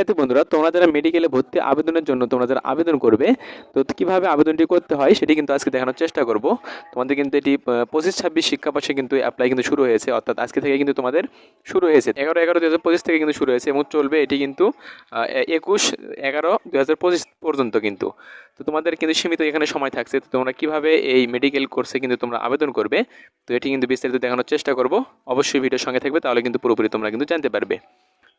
শিক্ষার্থী বন্ধুরা, তোমরা যারা মেডিকেলে ভর্তি আবেদনের জন্য তোমরা যারা আবেদন করবে, তো কীভাবে আবেদনটি করতে হয় সেটি কিন্তু আজকে দেখানোর চেষ্টা করব। তোমাদের কিন্তু এটি পঁচিশ ছাব্বিশ শিক্ষাবর্ষে কিন্তু অ্যাপ্লাই কিন্তু শুরু হয়েছে, অর্থাৎ আজকে থেকে কিন্তু তোমাদের শুরু হয়েছে। এগারো এগারো দু হাজার পঁচিশ থেকে কিন্তু শুরু হয়েছে এবং চলবে এটি কিন্তু একুশ এগারো দু হাজার পঁচিশ পর্যন্ত কিন্তু। তো তোমাদের কিন্তু সীমিত এখানে সময় থাকছে, তো তোমরা কীভাবে এই মেডিকেল কোর্সে কিন্তু তোমরা আবেদন করবে, তো এটি কিন্তু বিস্তারিত দেখানোর চেষ্টা করব। অবশ্যই ভিডিওর সঙ্গে থাকবে, তাহলে কিন্তু পুরোপুরি তোমরা কিন্তু জানতে পারবে।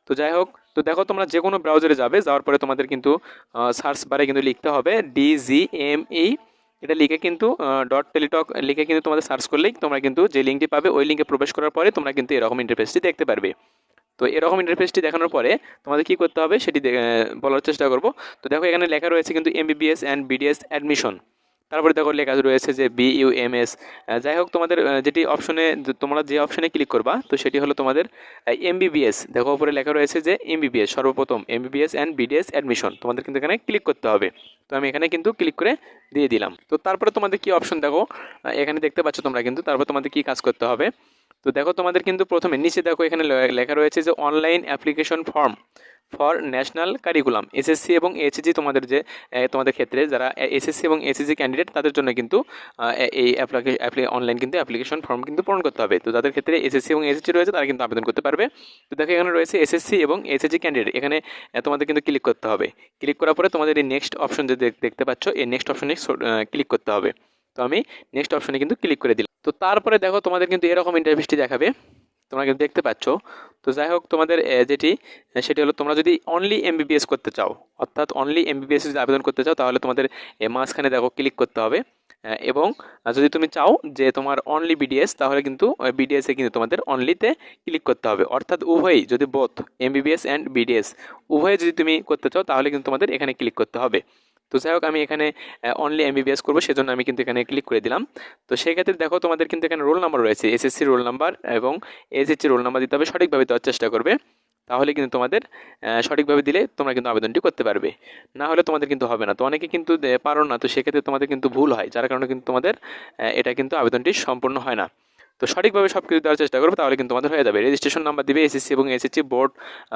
তো যাই হোক, তো দেখো তোমরা যে কোনো ব্রাউজারে যাবে, যাওয়ার পরে তোমাদের কিন্তু সার্চ বারে কিন্তু লিখতে হবে ডিজিএমই এটা লিখে কিন্তু ডট টেলিটক লিখে কিন্তু তোমাদের সার্চ করলেই তোমরা কিন্তু যে লিঙ্কটি পাবে, ওই লিঙ্কে প্রবেশ করার পরে তোমরা কিন্তু এরকম ইন্টারফেসটি দেখতে পারবে। তো এরকম ইন্টারফেসটি দেখানোর পরে তোমাদের কী করতে হবে, সেটি বলার চেষ্টা করব। তো দেখো এখানে লেখা রয়েছে কিন্তু এমবিবিএস অ্যান্ড বিডিএস অ্যাডমিশন তারপরে দেখো লেখা রয়েছে যে বি ইউ এম এস যাই হোক, তোমাদের যেটি অপশনে তোমরা যে অপশনে ক্লিক করবা, তো সেটি হলো তোমাদের এমবিবিএস দেখো, উপরে লেখা রয়েছে যে এমবিবিএস সর্বপ্রথম এমবিবিএস অ্যান্ড বিডিএস অ্যাডমিশন তোমাদের কিন্তু এখানে ক্লিক করতে হবে। তো আমি এখানে কিন্তু ক্লিক করে দিয়ে দিলাম। তো তারপরে তোমাদের কি অপশন দেখো? এখানে দেখতে পাচ্ছ তোমরা কিন্তু তারপর তোমাদের কি কাজ করতে হবে। তো দেখো তোমাদের কিন্তু প্রথমে, নিচে দেখো এখানে লেখা রয়েছে যে online application form for national curriculum, SSC এবং এইচএসজি তোমাদের যে তোমাদের ক্ষেত্রে যারা এসএসসি এবং এসএসজি ক্যান্ডিডেট, তাদের জন্য কিন্তু এই অ্যাপ্লি অনলাইন কিন্তু অ্যাপ্লিকেশন ফর্ম কিন্তু পূরণ করতে হবে। তো তাদের ক্ষেত্রে এসএসসি এবং এসএসজি রয়েছে, তারা কিন্তু আবেদন করতে পারবে। তো দেখো এখানে রয়েছে এসএসসি এবং এসএসজি ক্যান্ডিডেট। এখানে তোমাদের কিন্তু ক্লিক করতে হবে। ক্লিক করার পরে তোমাদের এই নেক্সট অপশন যে দেখতে পাচ্ছ, এই নেক্সট অপশনে ক্লিক করতে হবে। তো আমি নেক্সট অপশনে কিন্তু ক্লিক করে দিলাম। তো তারপরে দেখো তোমাদের কিন্তু এরকম ইন্টারভিউসটি দেখাবে। তোমরা কিন্তু দেখতে পাচ্ছ। তো যাই হোক, তোমাদের যেটি সেটি হলো তোমরা যদি অনলি এমবিবিএস করতে চাও, অর্থাৎ অনলি এমবিবিএস যদি আবেদন করতে চাও, তাহলে তোমাদের মাঝখানে দেখো ক্লিক করতে হবে। এবং যদি তুমি চাও যে তোমার অনলি বিডিএস তাহলে কিন্তু বিডিএসে কিন্তু তোমাদের অনলিতে ক্লিক করতে হবে। অর্থাৎ উভয়ই যদি বোথ এমবিবিএস অ্যান্ড বিডিএস উভয়ে যদি তুমি করতে চাও, তাহলে কিন্তু তোমাদের এখানে ক্লিক করতে হবে। তো যাই হোক, আমি এখানে অনলি এমবিবিএস করব, সেজন্য আমি কিন্তু এখানে ক্লিক করে দিলাম। তো সেই ক্ষেত্রে দেখো, তোমাদের কিন্তু এখানে রোল নাম্বার রয়েছে এসএসসি রোল নাম্বার এবং এসএসসি রোল নাম্বার দিতে হবে, সঠিকভাবে দেওয়ার চেষ্টা করবে। তাহলে কিন্তু তোমাদের সঠিকভাবে দিলে তোমরা কিন্তু আবেদনটি করতে পারবে। না হলে তোমাদের কিন্তু হবে না। তো অনেকে কিন্তু পারো না, তো সেক্ষেত্রে তোমাদের কিন্তু ভুল হয়, যার কারণে কিন্তু তোমাদের এটা কিন্তু আবেদনটি সম্পূর্ণ হয় না। তো সঠিকভাবে সব কিছু দেওয়ার চেষ্টা করবে, তাহলে কিন্তু তোমাদের হয়ে যাবে। রেজিস্ট্রেশন নাম্বার দিবে এসএসসি এবং এসএসসি বোর্ড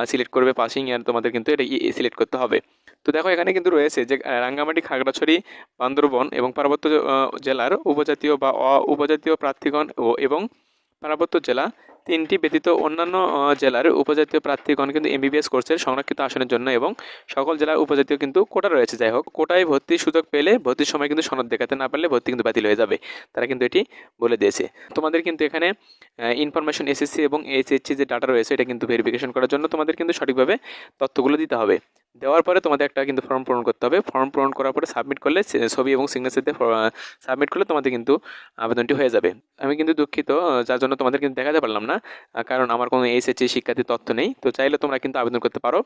সিলেক্ট করবে পাসিং ইয়ার তোমাদের কিন্তু এটা সিলেক্ট করতে হবে। তো দেখো, এখানে কিন্তু রয়েছে যে রাঙ্গামাটি, খাগড়াছড়ি, বান্দরবন এবং পার্বত্য জেলার উপজাতীয় বা অ, উপজাতীয় প্রার্থীগণ ও এবং পার্বত্য জেলা তিনটি ব্যতীত অন্যান্য জেলার উপজাতীয় প্রার্থীগণ কিন্তু এমবিবিএস কোর্সের সংরক্ষিত আসনের জন্য এবং সকল জেলার উপজাতীয় কিন্তু কোটা রয়েছে। যাই হোক, কোটায় ভর্তির সুযোগ পেলে ভর্তির সময় কিন্তু সনদ দেখাতে না পারলে ভর্তি কিন্তু বাতিল হয়ে যাবে। তারা কিন্তু এটি বলে দিয়েছে। তোমাদের কিন্তু এখানে ইনফরমেশন এসএসসি এবং এইচএসসি যে ডাটা রয়েছে, এটা কিন্তু ভেরিফিকেশন করার জন্য তোমাদের কিন্তু সঠিকভাবে তথ্যগুলো দিতে হবে। দেওয়ার পরে তোমাদের একটা কিন্তু ফর্ম পূরণ করতে হবে। ফর্ম পূরণ করার পরে সাবমিট করলে ছবি এবং সিগনেচার দিয়ে সাবমিট করলে তোমাদের কিন্তু আবেদনটি হয়ে যাবে। আমি কিন্তু দুঃখিত যার জন্য তোমাদের কিন্তু দেখাতে পারলাম না কারণ আমার কোনো এইচএসসি শিক্ষার্থীর তথ্য নেই। তো চাইলে তোমরা কিন্তু আবেদন করতে পারো।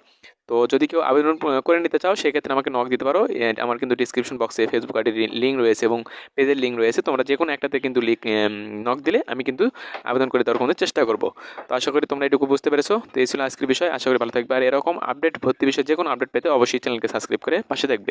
তো যদি কেউ আবেদন করে নিতে চাও, সেক্ষেত্রে আমাকে নক দিতে পারো। আমার কিন্তু ডিসক্রিপশন বক্সে ফেসবুক আইডির লিঙ্ক রয়েছে এবং পেজের লিঙ্ক রয়েছে। তোমরা যে কোনো একটাতে কিন্তু লিঙ্ক নক দিলে আমি কিন্তু আবেদন করে দেওয়ার কোনো চেষ্টা করব। তো আশা করি তোমরা এটুকু বুঝতে পেরেছ। তো এই ছিল আজকের বিষয়। আশা করি ভালো থাকবে। আর এরকম আপডেট ভর্তি বিষয়ে যে কোনো আপডেট পেতে অবশ্যই চ্যানেলকে সাবস্ক্রাইব করে পাশে থাকবে।